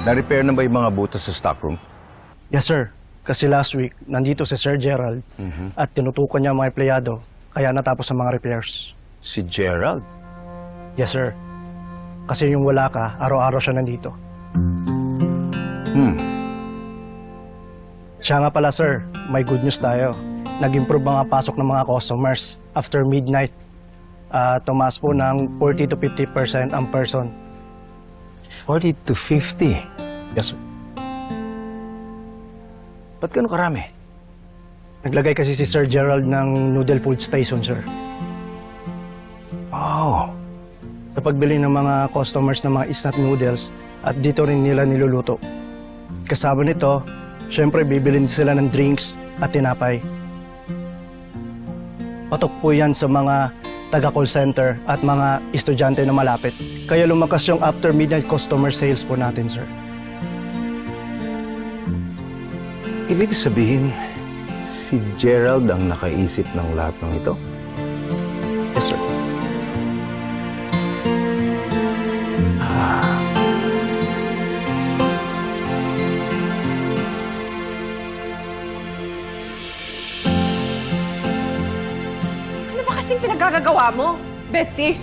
Na-repair na ba yung mga butas sa stockroom? Yes, sir. Kasi last week, nandito si Sir Gerald at tinutukan niya ang mga empleyado, kaya natapos ang mga repairs. Si Gerald? Yes, sir. Kasi yung wala ka, araw-araw siya nandito. Hmm. Siya nga pala, sir, may good news tayo. Nag-improve mga pasok ng mga customers after midnight. Ah, tumaas po ng 40 to 50% ang person. 40 to 50. Yes, sir. Ba't ganun karami? Naglagay kasi si Sir Gerald ng noodle food station, sir. Oh. Sa pagbili ng mga customers ng mga instant noodles at dito rin nila niluluto. Kasama nito, syempre bibilin sila ng drinks at tinapay. Patok po yan sa mga taga-call center at mga estudyante na malapit. Kaya lumakas yung after midnight customer sales po natin, sir. Ibig sabihin, si Gerald ang nakaisip ng lahat ng ito? Yes, sir. Kasing pinagagagawa mo, Betsy?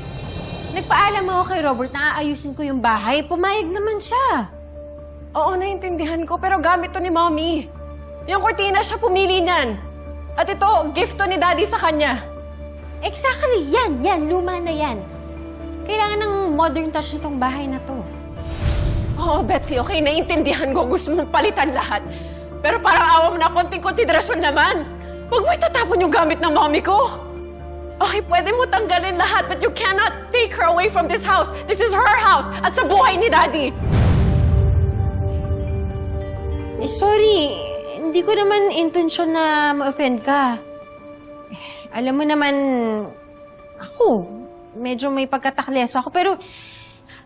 Nagpaalam ako kay Robert na aayusin ko yung bahay. Pumayag naman siya. Oo, naiintindihan ko, pero gamit to ni Mommy. Yung kortina, siya pumili niyan. At ito, gift to ni Daddy sa kanya. Exactly. Yan, yan. Luma na yan. Kailangan ng modern touch nitong bahay na to. Oo, Betsy, okay, naiintindihan ko. Gusto mong palitan lahat. Pero parang awa mo na konting konsiderasyon naman. Huwag mo itatapon yung gamit ng mommy ko. Okay, pwede mo tanggalin lahat, but you cannot take her away from this house. This is her house at sa buhay ni Daddy. Eh, sorry. Hindi ko naman intensyon na ma-offend ka. Alam mo naman, ako, medyo may pagkatakleso ako. Pero,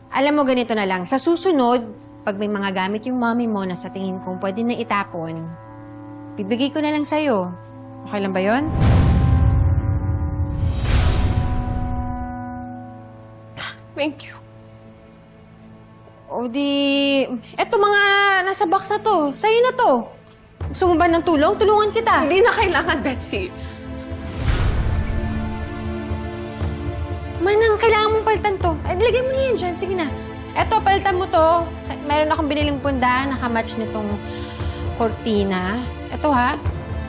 alam mo, ganito na lang. Sa susunod, pag may mga gamit yung mommy mo na sa tingin kong pwede na itapon, bibigay ko na lang sa'yo. Okay lang ba yon? Thank you. O di, eto mga nasa box na to, sa'yo na to. Gusto mo ba ng tulong? Tulungan kita. Hindi na kailangan, Betsy. Manang, kailangan mong palitan to. Ay, lagyan mo na yan dyan. Sige na. Eto, palitan mo to. Meron akong biniling punda, nakamatch nitong kortina. Eto ha.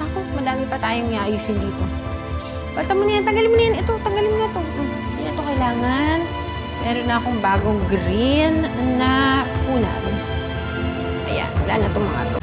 Ako, madami pa tayong iayusin dito. Palitan mo na yan. Tanggalin mo na yan. Ito, tanggalin mo na to. Hmm, Hindi na to kailangan. Meron na akong bagong green na punan. Ayan, wala na itong mga to.